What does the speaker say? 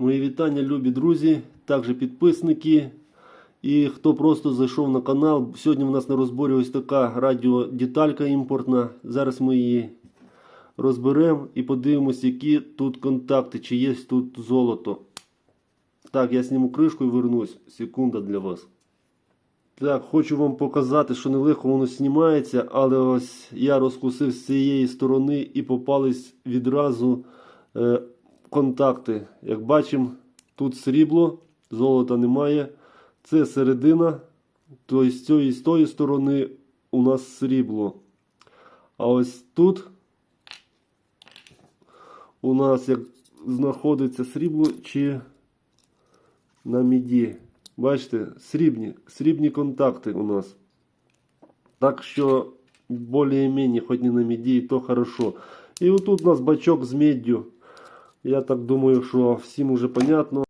Мої вітання, любі друзі, також підписники. І хто просто зайшов на канал. Сьогодні в нас на розборі ось така радіодеталька імпортна. Зараз ми її розберемо і подивимось, які тут контакти, чи є тут золото. Так, я зніму кришку і вернусь. Секунда для вас. Так, хочу вам показати, що нелегко воно знімається, але ось я розкусив з цієї сторони і попались відразу е, контакти. Як бачимо, тут срібло, золота немає. Це середина, тобто з цієї з тої сторони у нас срібло. А ось тут у нас як знаходиться срібло чи на міді. Бачите, срібні, срібні контакти у нас. Так що, більш-менш, хоч не на міді, і то хорошо. І отут у нас бачок з меддю. Я так думаю, що всім уже понятно.